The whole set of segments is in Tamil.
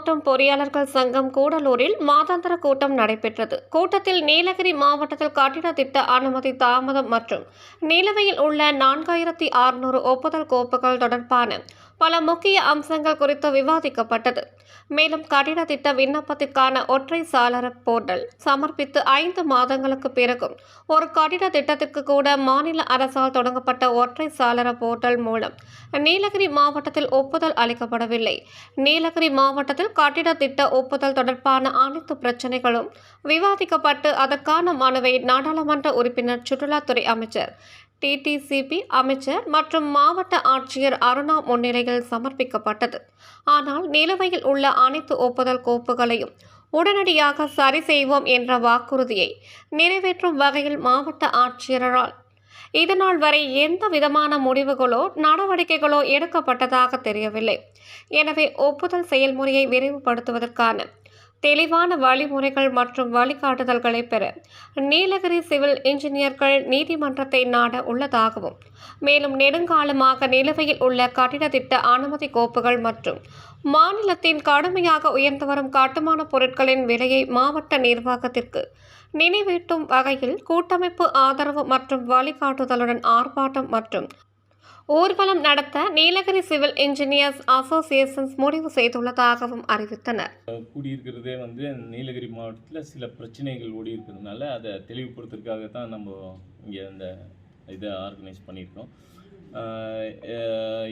மாவட்டம் பொறியாளர்கள் சங்கம் கூடலூரில் மாதாந்திர கூட்டம் நடைபெற்றது. கூட்டத்தில் நீலகிரி மாவட்டத்தில் கட்டிட திட்ட அனுமதி தாமதம் மற்றும் நிலுவையில் உள்ள நான்காயிரத்தி அறுநூறு ஒப்புதல் கோப்புகள் தொடர்பான பல முக்கிய அம்சங்கள் குறித்து விவாதிக்கப்பட்டது. மேலும் கட்டிட திட்ட விண்ணப்பத்திற்கான ஒற்றை சாளர போர்ட்டல் சமர்ப்பித்து ஐந்து மாதங்களுக்கு பிறகும் ஒரு கட்டிட திட்டத்திற்கு கூட மாநில அரசால் தொடங்கப்பட்ட ஒற்றை சாளர போர்ட்டல் மூலம் நீலகிரி மாவட்டத்தில் ஒப்புதல் அளிக்கப்படவில்லை. நீலகிரி மாவட்டத்தில் கட்டிட திட்ட ஒப்புதல் தொடர்பான அனைத்து பிரச்சனைகளும் விவாதிக்கப்பட்டு அதற்கான மனுவை நாடாளுமன்ற உறுப்பினர் சுற்றுலாத்துறை அமைச்சர் டிடிசிபி அமைச்சர் மற்றும் மாவட்ட ஆட்சியர் அருணா முன்னிலையில் சமர்ப்பிக்கப்பட்டது. ஆனால் நிலுவையில் உள்ள அனைத்து ஒப்புதல் கோப்புகளையும் உடனடியாக சரி செய்வோம் என்ற வாக்குறுதியை நிறைவேற்றும் வகையில் மாவட்ட ஆட்சியரால். இதனால் வரை எந்த விதமான முடிவுகளோ நடவடிக்கைகளோ எடுக்கப்பட்டதாக தெரியவில்லை. எனவே ஒப்புதல் செயல்முறையை விரைவுபடுத்துவதற்கான தெளிவான வழிமுறைகள் மற்றும் வழிகாட்டுதல்களை பெற நீலகிரி சிவில் இன்ஜினியர்கள் நீதிமன்றத்தை நாட உள்ளதாகவும் மேலும் நெடுங்காலமாக நிலுவையில் உள்ள கட்டிட திட்ட அனுமதி கோப்புகள் மற்றும் மாநிலத்தின் கடுமையாக உயர்ந்து வரும் கட்டுமான பொருட்களின் விலையை மாவட்ட நிர்வாகத்திற்கு நினைவூட்டும் வகையில் கூட்டமைப்பு ஆதரவு மற்றும் வழிகாட்டுதலுடன் ஆர்ப்பாட்டம் மற்றும் ஊர்வலம் நடத்த நீலகிரி சிவில் இன்ஜினியர்ஸ் அசோசியேஷன்ஸ் முடிவு செய்துள்ளதாகவும் அறிவித்தனர். கூடியிருக்கிறதே வந்து நீலகிரி மாவட்டத்தில் சில பிரச்சனைகள் ஓடி இருக்கிறதுனால அதை தெளிவுபடுத்துறதுக்காக தான் நம்ம இங்கே அந்த இதை ஆர்கனைஸ் பண்ணியிருக்கோம்.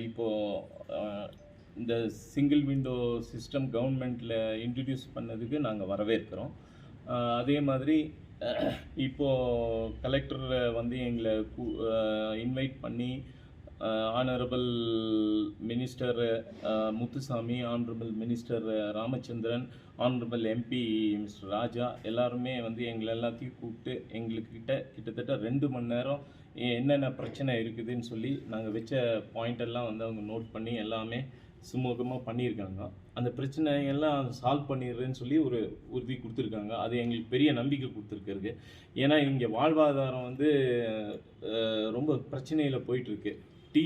இப்போது இந்த சிங்கிள் விண்டோ சிஸ்டம் கவர்மெண்ட்டில் இன்ட்ரடியூஸ் பண்ணதுக்கு நாங்கள் வரவேற்கிறோம். அதே மாதிரி இப்போது கலெக்டர் வந்து எங்களை இன்வைட் பண்ணி honourable minister Muthusamy honourable minister Ramachandran honourable MP mister Raja எல்லாருமே வந்து எங்களை எல்லாத்தையும் கூப்பிட்டு எங்களுக்கிட்ட கிட்டத்தட்ட ரெண்டு மணி நேரம் என்னென்ன பிரச்சனை இருக்குதுன்னு சொல்லி நாங்கள் வச்ச பாயிண்ட் எல்லாம் வந்து அவங்க நோட் பண்ணி எல்லாமே சுமூகமாக பண்ணியிருக்காங்க. அந்த பிரச்சனை எல்லாம் சால்வ் பண்ணிடுறேன்னு சொல்லி ஒரு உறுதி கொடுத்துருக்காங்க. அது எங்களுக்கு பெரிய நம்பிக்கை கொடுத்துருக்குறது. ஏன்னா இங்கே வாழ்வாதாரம் வந்து ரொம்ப பிரச்சனையில் போயிட்டுருக்கு டீ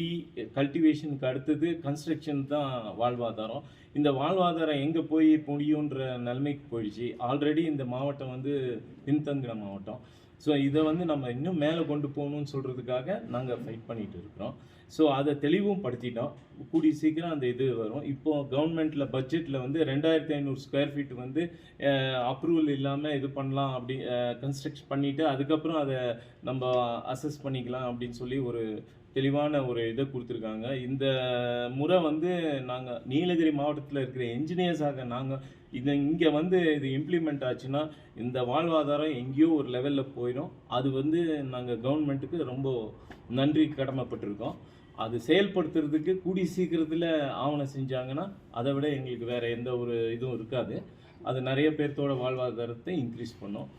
கல்டிவேஷனுக்கு அடுத்தது கன்ஸ்ட்ரக்ஷன் தான் வாழ்வாதாரம். இந்த வாழ்வாதாரம் எங்கே போய் முடியுன்ற நிலைமைக்கு போயிடுச்சு. ஆல்ரெடி இந்த மாவட்டம் வந்து பின்தங்கின மாவட்டம். ஸோ இதை வந்து நம்ம இன்னும் மேலே கொண்டு போகணும்னு சொல்கிறதுக்காக நாங்கள் ஃபைட் பண்ணிகிட்டு இருக்கிறோம். ஸோ அதை தெளிவும் படுத்திட்டோம். கூடிய சீக்கிரம் அந்த இது வரும். இப்போ கவர்மெண்ட்டில் பட்ஜெட்டில் வந்து ரெண்டாயிரத்தி ஐநூறு ஸ்கொயர் ஃபீட் வந்து அப்ரூவல் இல்லாமல் இது பண்ணலாம் அப்படி கன்ஸ்ட்ரக்ட் பண்ணிவிட்டு அதுக்கப்புறம் அதை நம்ம அசஸ் பண்ணிக்கலாம் அப்படின்னு சொல்லி ஒரு தெளிவான ஒரு இதை கொடுத்துருக்காங்க. இந்த முறை வந்து நாங்கள் நீலகிரி மாவட்டத்தில் இருக்கிற என்ஜினியர்ஸாக நாங்கள் இது இங்கே வந்து இது இம்ப்ளிமெண்ட் ஆச்சுன்னா இந்த வாழ்வாதாரம் எங்கேயோ ஒரு லெவலில் போயிடும். அது வந்து நாங்கள் கவர்மெண்ட்டுக்கு ரொம்ப நன்றி கடமைப்பட்டிருக்கோம். அது செயல்படுத்துறதுக்கு கூடி சீக்கிரத்தில் ஆவணம் செஞ்சாங்கன்னா அதை விட எங்களுக்கு வேறு எந்த ஒரு இதுவும் இருக்காது. அது நிறைய பேர்த்தோட வாழ்வாதாரத்தை இன்க்ரீஸ் பண்ணும்.